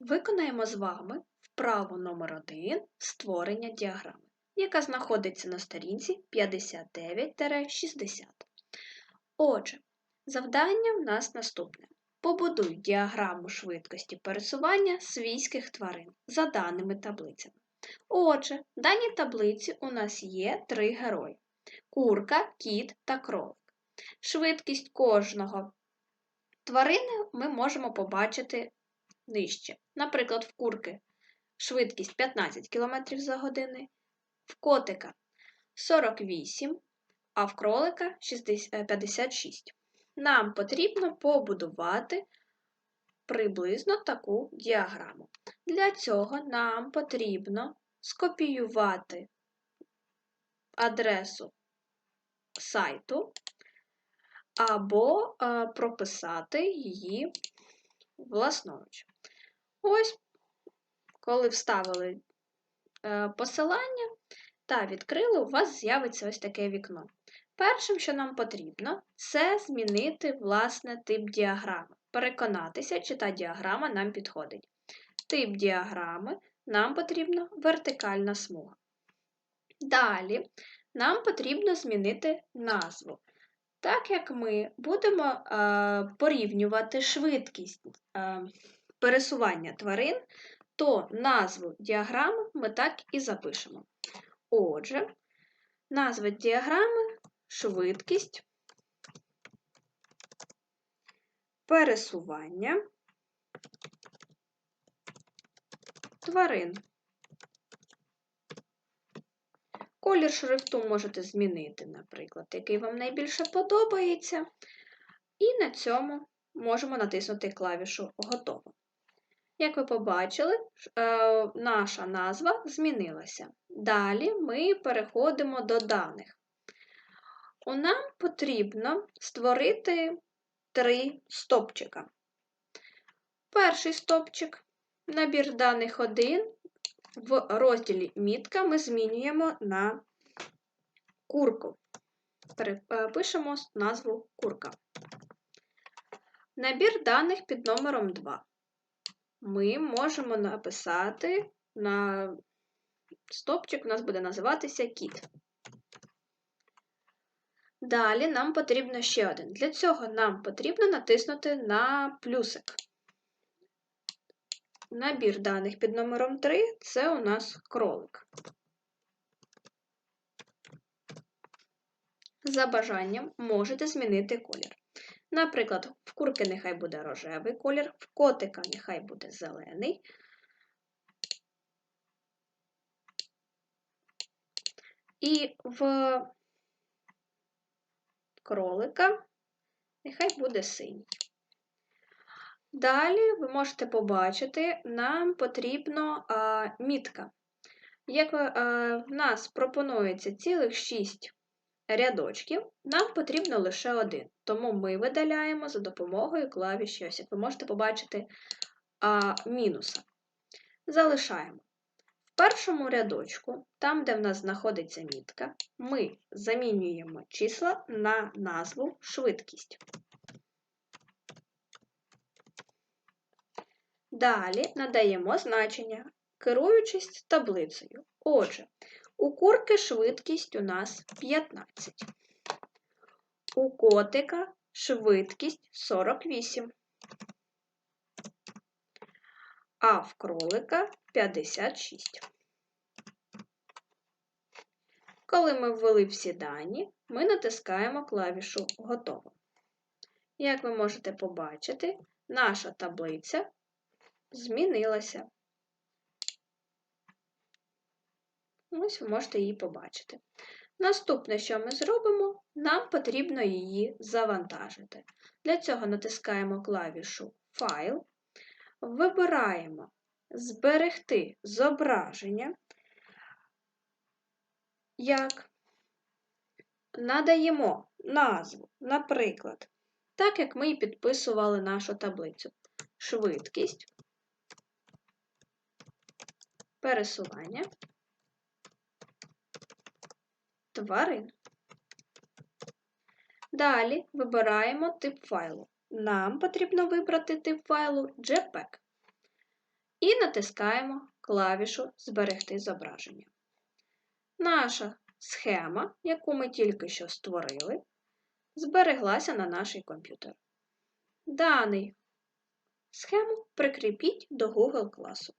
Виконаємо з вами вправу номер 1 створення діаграми, яка знаходиться на сторінці 59-60. Отже, завдання в нас наступне. Побудуй діаграму швидкості пересування свійських тварин за даними таблицями. Отже, в даній таблиці у нас є три герої: курка, кіт та кролик. Швидкість кожного тварини ми можемо побачити нижче. Наприклад, в курки швидкість 15 км за годину, в котика 48, а в кролика 56. Нам потрібно побудувати приблизно таку діаграму. Для цього нам потрібно скопіювати адресу сайту або е, прописати її власноруч. Ось, коли вставили е, посилання та відкрили, у вас з'явиться ось таке вікно. Першим, що нам потрібно, це змінити власне тип діаграми. Переконатися, чи та діаграма нам підходить. Тип діаграми нам потрібна вертикальна смуга. Далі нам потрібно змінити назву. Так як ми будемо е, порівнювати швидкість е, пересування тварин, то назву діаграми ми так і запишемо. Отже, назва діаграми швидкість пересування тварин. Колір шрифту можете змінити, наприклад, який вам найбільше подобається. І на цьому можемо натиснути клавішу Готово. Як ви побачили, е, наша назва змінилася. Далі ми переходимо до даних. Нам потрібно створити три стопчика. Перший стопчик набір даних 1 в розділі Мітка ми змінюємо на курку. Перепишемо назву курка. Набір даних під номером 2. Ми можемо написати на стопчик, у нас буде називатися кіт. Далі нам потрібно ще один. Для цього нам потрібно натиснути на плюсик. Набір даних під номером 3 це у нас кролик. За бажанням можете змінити колір. Наприклад, в курки нехай буде рожевий колір, в котика нехай буде зелений. І в кролика нехай буде синій. Далі ви можете побачити, нам потрібна мітка. Як в нас пропонується цілих 6 рядочків, нам потрібно лише один. Тому ми видаляємо за допомогою клавіші, ось як ви можете побачити а, мінуса. Залишаємо. В першому рядочку, там, де в нас знаходиться мітка, ми замінюємо числа на назву швидкість. Далі надаємо значення, керуючись таблицею. Отже, у курки швидкість у нас 15. У котика швидкість 48. А в кролика 56. Коли ми ввели всі дані, ми натискаємо клавішу Готово. Як ви можете побачити, наша таблиця змінилася. Ось ви можете її побачити. Наступне, що ми зробимо, нам потрібно її завантажити. Для цього натискаємо клавішу Файл, вибираємо Зберегти зображення, як надаємо назву, наприклад, так як ми і підписували нашу таблицю. Швидкість, пересування тварин. Далі вибираємо тип файлу. Нам потрібно вибрати тип файлу JPEG. і натискаємо клавішу Зберегти зображення. Наша схема, яку ми тільки що створили, збереглася на наш комп'ютер. Даний схему прикріпіть до Google класу.